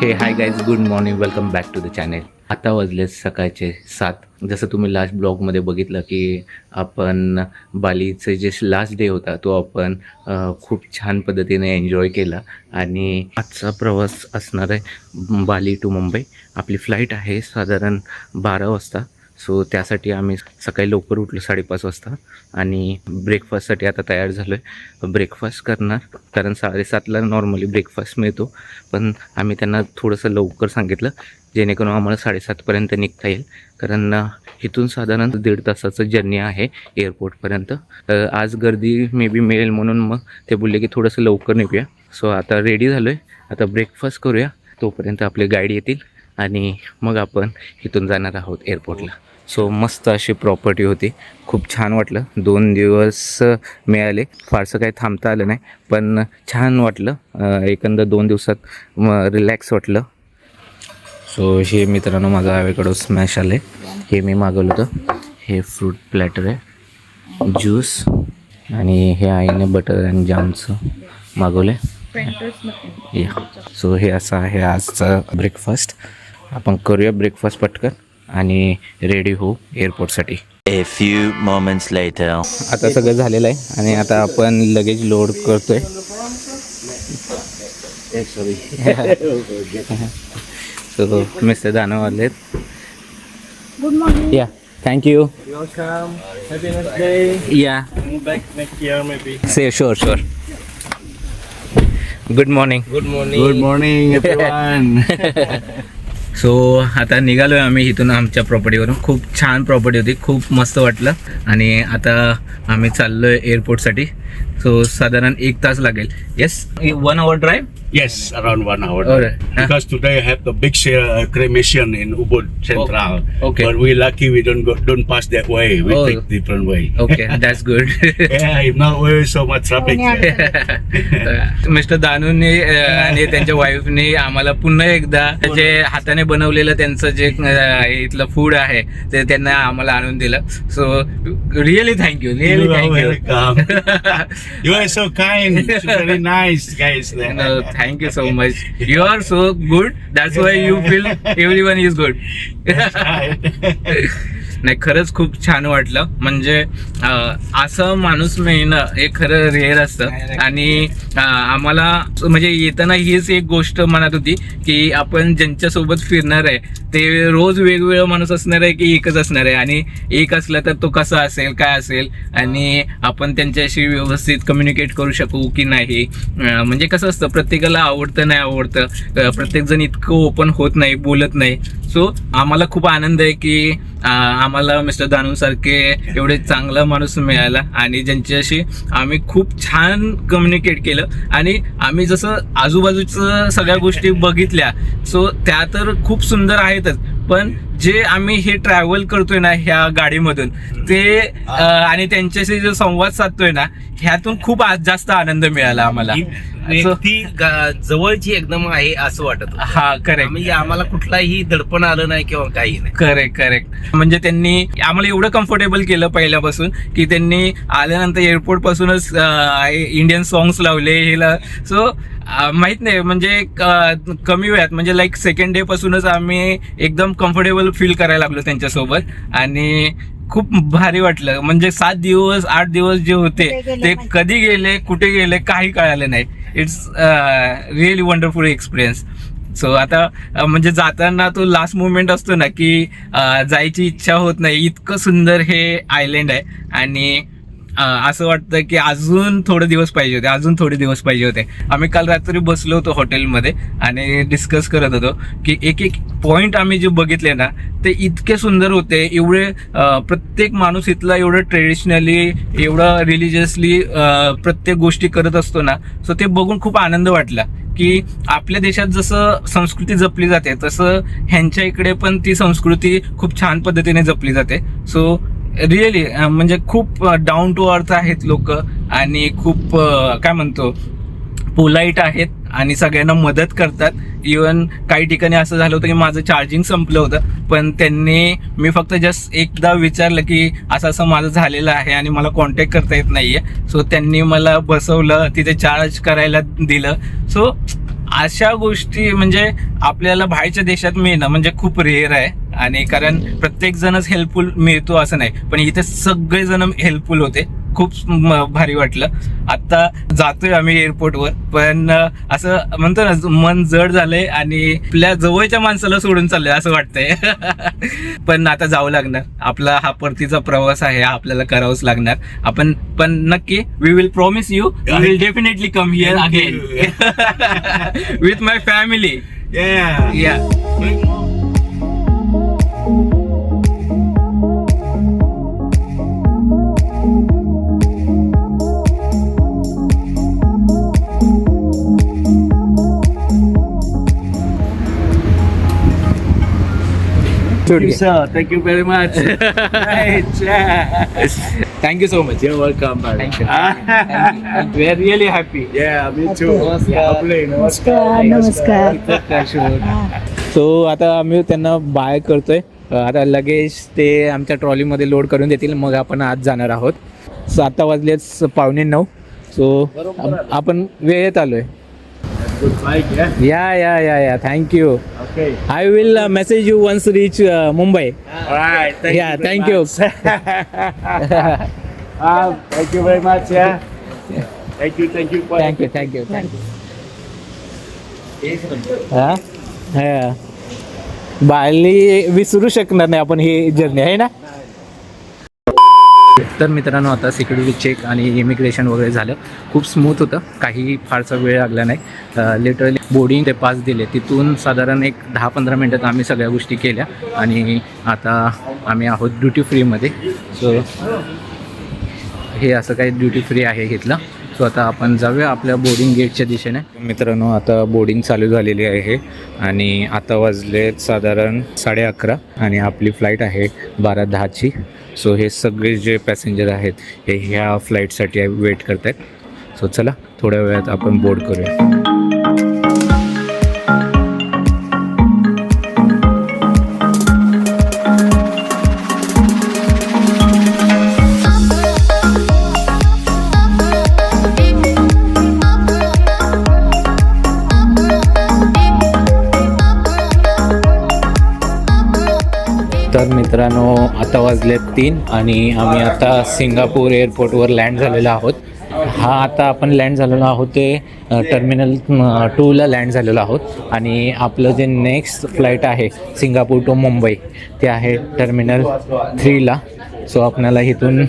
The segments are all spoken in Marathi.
Hey hi guys good morning welcome back to the channel आता वाजले सकाळचे सात. जसं तुम्ही लास्ट ब्लॉगमध्ये बघितलं की आपण बालीचं जे लास्ट डे होता तो आपण खूप छान पद्धतीने एन्जॉय केला. आणि आजचा प्रवास असणार आहे बाली टू मुंबई. आपली फ्लाईट आहे साधारण बारा वाजता. सो त्यासाठी आम्ही सकाळी लवकर उठलो साडेपाच वाजता आणि ब्रेकफास्टसाठी आता तयार झालो आहे ब्रेकफास्ट करणार कारण साडेसातला नॉर्मली ब्रेकफास्ट मिळतो. पण आम्ही त्यांना थोडंसं लवकर सांगितलं जेणेकरून आम्हाला साडेसातपर्यंत निघता येईल. कारण इथून साधारण दीड तासाचं जर्नी आहे एअरपोर्टपर्यंत आज गर्दी मे बी मिळेल म्हणून मग ते बोलले की थोडंसं लवकर निघूया. सो आता रेडी झालो आहे आता ब्रेकफास्ट करूया. तोपर्यंत आपले गाईड येतील. आणि मग आपण इथून जाणार आहोत एअरपोर्टला सो मस्त अशी प्रॉपर्टी होती. खूप छान वाटलं. दोन दिवस मिळाले. फारसं काही थांबता आलं नाही पण छान वाटलं. एकंदर दोन दिवसात रिलॅक्स वाटलं. सो हे मित्रांनो माझं आवेकडं स्मॅश आले हे मी मागवलं होतं. हे फ्रूट प्लॅटर आहे. ज्यूस आणि हे आईने बटर अँड जामचं मागवलं आहे या सो हे असं आहे आजचा ब्रेकफास्ट आपण करूया ब्रेकफास्ट पटकन आणि रेडी होऊ एअरपोर्टसाठी ए फ्यू मोमेंट्स लेटर आता सगळं झालेलं आहे आणि आता आपण लगेज लोड करतोय. आहे मिस्टर दानव आले या थँक्यू या से sure sure good morning good morning good morning so आता निघालो आहे आम्ही इथून आमच्या प्रॉपर्टीवरून खूप छान प्रॉपर्टी होती. खूप मस्त वाटलं. आणि आता आम्ही चाललो आहे एअरपोर्टसाठी सो साधारण एक तास लागेल. Yes one hour drive yes around one hour because today I have the big share cremation in Ubud central okay but we lucky we don't don't pass that way we take different way okay that's good I no way so much traffic mister दानूने आणि त्यांच्या वाईफने आम्हाला पुन्हा एकदा जे हाताने बनवलेलं त्यांचं जे इथलं फूड आहे ते त्यांना आम्हाला आणून दिलं. So really thank you really thank you you are so kind. very nice, guys. no, thank you so much. You are so good. That's why you feel everyone is good. नाही खरंच खूप छान वाटलं. म्हणजे असं माणूस मिळणं हे खरं रेअर असतं. आणि आम्हाला म्हणजे येताना हीच एक गोष्ट म्हणत होती की आपण ज्यांच्यासोबत फिरणार आहे ते रोज वेगवेगळं माणूस असणार आहे की एकच असणार आहे? आणि एक असला तर तो कसा असेल काय असेल? आणि आपण त्यांच्याशी व्यवस्थित कम्युनिकेट करू शकू की नाही? म्हणजे कसं असतं प्रत्येकाला आवडतं नाही आवडतं प्रत्येकजण इतकं ओपन होत नाही बोलत नाही. सो आम्हाला खूप आनंद आहे की आम्हाला मिस्टर दानू सारखे एवढे चांगला माणूस मिळाला आणि ज्यांच्याशी आम्ही खूप छान कम्युनिकेट केलं. आणि आम्ही जसं आजूबाजूचं सगळ्या गोष्टी बघितल्या सो त्या तर खूप सुंदर आहेतच. पण जे आम्ही हे ट्रॅव्हल करतोय ना ह्या गाडीमधून ते आणि त्यांच्याशी जो संवाद साधतोय ना ह्यातून खूप जास्त आनंद मिळाला आम्हाला. ती गा- जवळची एकदम आहे असं वाटत. हा करेक्ट म्हणजे आम्हाला कुठलाही दडपण आलं नाही किंवा काही नाही. करेक्ट करेक्ट म्हणजे त्यांनी आम्हाला एवढं कम्फर्टेबल केलं पहिल्यापासून की त्यांनी आल्यानंतर एअरपोर्ट पासूनच इंडियन सॉंग्स लावले हे सो माहीत नाही म्हणजे कमी वेळात म्हणजे लाईक सेकंड डे पासूनच आम्ही एकदम कम्फर्टेबल फील करायला लागलो त्यांच्यासोबत. आणि खूप भारी वाटलं. म्हणजे सात दिवस आठ दिवस जे होते ते कधी गेले कुठे गेले काही कळालं नाही. It's really wonderful experience so आता म्हणजे जाताना तो लास्ट मुवमेंट असतो ना की जायची इच्छा होत नाही. इतकं सुंदर हे आयलंड आहे. आणि असं वाटतं की अजून थोडे दिवस पाहिजे होते अजून थोडे दिवस पाहिजे होते. आम्ही काल रात्री बसलो होतो हॉटेलमध्ये आणि डिस्कस करत होतो की एक एक पॉईंट आम्ही जे बघितले ना ते इतके सुंदर होते. एवढे प्रत्येक माणूस इथला एवढं ट्रेडिशनली एवढं रिलिजियसली प्रत्येक गोष्टी करत असतो ना सो ते बघून खूप आनंद वाटला की आपल्या देशात जसं संस्कृती जपली जाते तसं ह्यांच्या इकडे पण ती संस्कृती खूप छान पद्धतीने जपली जाते. सो रिअली म्हणजे खूप डाऊन टू अर्थ आहेत लोक आणि खूप काय म्हणतो पोलाईट आहेत आणि सगळ्यांना मदत करतात. इवन काही ठिकाणी असं झालं होतं की माझं चार्जिंग संपलं होतं पण त्यांनी मी फक्त जस्ट एकदा विचारलं की असं असं माझं झालेलं आहे आणि मला कॉन्टॅक्ट करता येत नाही आहे सो त्यांनी मला बसवलं तिथे चार्ज करायला दिलं. सो अशा गोष्टी म्हणजे आपल्याला बाहेरच्या देशात मिळणं म्हणजे खूप रेअर आहे. आणि कारण प्रत्येक जणच हेल्पफुल मिळतो असं नाही. पण इथे सगळेजण हेल्पफुल होते. खूप भारी वाटलं. आता जातोय आम्ही एअरपोर्टवर पण असं म्हणतो ना मन जड झालंय आणि आपल्या जवळच्या माणसाला सोडून चाललंय असं वाटतंय. पण आता जावं लागणार. आपला हा परतीचा प्रवास आहे हा आपल्याला करावाच लागणार. आपण पण नक्की we will promise you we will definitely come here again with my family. या Thank you, sir. Thank you very much. right. Yeah. Thank you so much You're welcome. brother. Thank you. We are really happy Yeah, me too. Lovely. नमस्कार नमस्कार सो आता आम्ही त्यांना बाय करतोय आता लगेच ते आमच्या ट्रॉलीमध्ये लोड करून देतील मग आपण आज जाणार आहोत सो आता वाजलेच पावणे नऊ सो आपण वेळेत आलोय Good bike, yeah? या या या या thank you Okay. I will message you once reach Mumbai All right. Thank Yeah, you. thank you. Ah, thank you very much. Yeah. Thank you. Thank you. for- thank you thank you thank you हा हा. बाली विसरू शकणार नाही आपण ही जर्नी आहे ना तर मित्रांनो आता सिक्युरिटी चेक आणि इमिग्रेशन वगैरे झालं. खूप स्मूथ होतं. काही फारसा वेळ लागला नाही. लिटरली बोर्डिंग ते पास दिले. तिथून साधारण एक दहा पंधरा मिनटात आम्ही सगळ्या गोष्टी केल्या. आणि आता आम्ही आहोत ड्युटी फ्रीमध्ये सो हे असं काही ड्युटी फ्री आहे घेतलं सो आता आपण जाऊया आपल्या बोर्डिंग गेटच्या दिशेने. मित्रांनो आता बोर्डिंग चालू झालेली आहे आणि आता वाजले साधारण साडे अकरा आणि आपली फ्लाईट आहे बारा दहाची. सो हे सगळे जे पॅसेंजर आहेत हे ह्या फ्लाईटसाठी वेट करत आहेत सो चला थोड्या वेळात आपण बोर्ड करूया. मित्रांनो आता वाजले तीन आणि आम्ही आता सिंगापूर एअरपोर्टवर लँड झालेलो आहोत. हा आता आपण लँड झालेलो आहोत ते टर्मिनल टूला लँड झालेलो आहोत. आणि आपलं जे नेक्स्ट फ्लाईट आहे सिंगापूर टू मुंबई ते आहे टर्मिनल थ्रीला सो आपल्याला इथून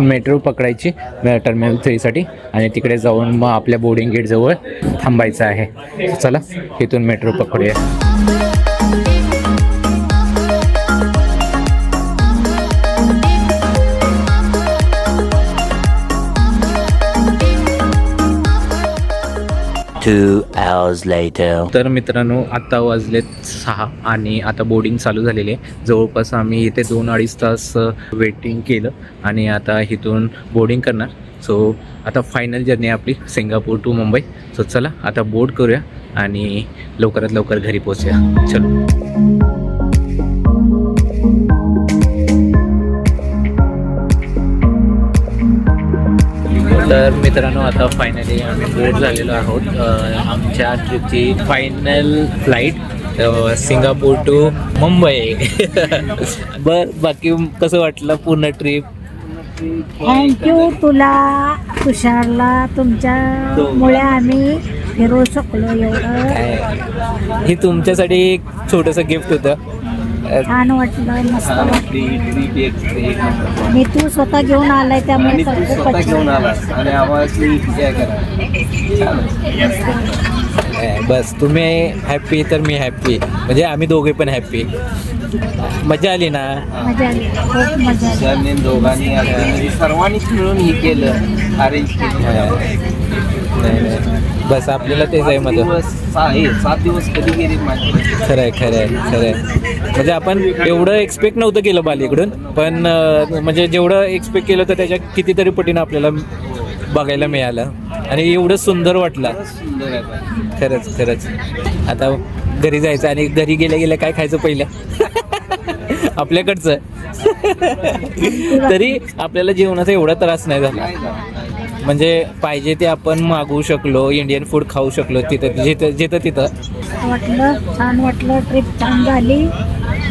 मेट्रो पकडायची टर्मिनल थ्रीसाठी आणि तिकडे जाऊन मग आपल्या बोर्डिंग गेटजवळ थांबायचं आहे. चला इथून मेट्रो पकडूया. Hours later. तर मित्रांनो आत्ता वाजलेत सहा आणि आता बोर्डिंग चालू झालेली आहे. जवळपास आम्ही इथे दोन अडीच तास वेटिंग केलं आणि आता इथून बोर्डिंग करणार. सो आता फायनल जर्नी आपली सिंगापूर टू मुंबई. सो चला आता बोर्ड करूया आणि लवकरात लवकर घरी पोचूया चलो. तर मित्रांनो आता फायनली आम्ही बोर्ड झालेलो आहोत. आमच्या ट्रिपची final flight Singapore to Mumbai. बर बाकी कसं वाटलं पूर्ण ट्रिप थँक्यू तुला तुषारला तुमच्यामुळे आम्ही फिरू शकलो एवढं. हे तुमच्यासाठी एक छोटंसं गिफ्ट होतं. छान वाटलं मस्त वाटलं. आणि तू स्वतः घेऊन आलाय त्यामुळे तर खूपच छान. आणि आम्हाला अ, बस. तुम्ही हॅप्पी तर मी हॅप्पी म्हणजे आम्ही दोघे पण हॅप्पी मजा आली ना? मजा आली. खूप मजा आली. त्यांनी दोघांनी अगदी सर्वांनीच मिळून हे केलं अरेंज केलं. नाही, नाही. बस आपल्याला तेच आहे हे सात दिवस कधी गेले. खरं आहे खरं आहे खरं आहे. म्हणजे आपण एवढं एक्सपेक्ट नव्हतं केलं बालीकडून पण म्हणजे जेवढं एक्सपेक्ट केलं तर त्याच्या कितीतरी पटीनं आपल्याला बघायला मिळालं. आणि एवढं सुंदर वाटलं. सुंदर आहे. पण. खरंच खरंच. आता घरी जायचं आणि घरी गेल्या गेल्या काय खायचं पहिलं? आपल्याकडचं. तरी आपल्याला जेवणाचा एवढा त्रास नाही झाला? म्हणजे पाहिजे ते आपण मागवू शकलो इंडियन फूड खाऊ शकलो तिथं जिथं जिथं तिथं. वाटलं छान वाटलं ट्रिप छान झाली.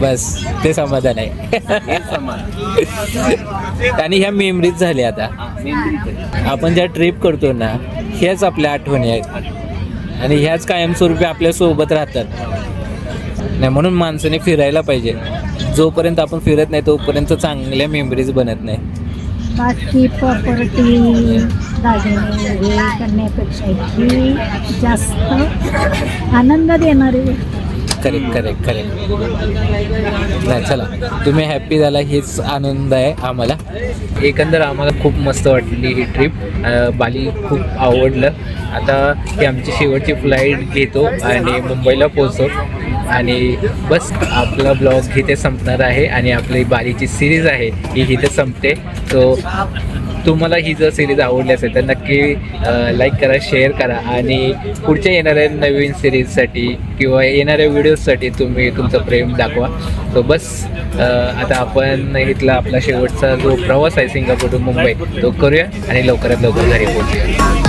बस ते समाधान आहे. हे आणि ह्या मेमरीज झाल्या आता. आपण ज्या ट्रिप करतो ना ह्याच आपल्या आठवणी आहेत. आणि ह्याच कायमस्वरूपी आपल्यासोबत राहतात. नाही म्हणून माणसाने फिरायला पाहिजे. जोपर्यंत आपण फिरत नाही तोपर्यंत चांगल्या मेमरीज बनत नाही बाकी प्रॉपर्टी दागिने करण्यापेक्षा ही जास्त आनंद देणारी गोष्ट. करेक्ट करेक्ट करेक्ट नाही चला. तुम्ही हॅप्पी झाला हेच आनंद आहे आम्हाला. एकंदर आम्हाला खूप मस्त वाटली ही ट्रिप बाली खूप आवडलं. आता ही आमची शेवटची फ्लाईट घेतो आणि मुंबईला पोहोचतो. आणि बस आपला ब्लॉग इथे संपणार आहे आणि आपली बालीची सिरीज आहे ही इथे संपते. तो तुम्हाला ही जर सिरीज आवडली असेल तर नक्की लाईक करा शेअर करा आणि पुढच्या येणाऱ्या नवीन सिरीजसाठी किंवा येणाऱ्या व्हिडिओजसाठी तुम्ही तुमचं प्रेम दाखवा. तो बस आता आपण इथला आपला शेवटचा जो प्रवास आहे सिंगापूर टू मुंबई तो करूया आणि लवकरात लवकर घरी पोहोचूया.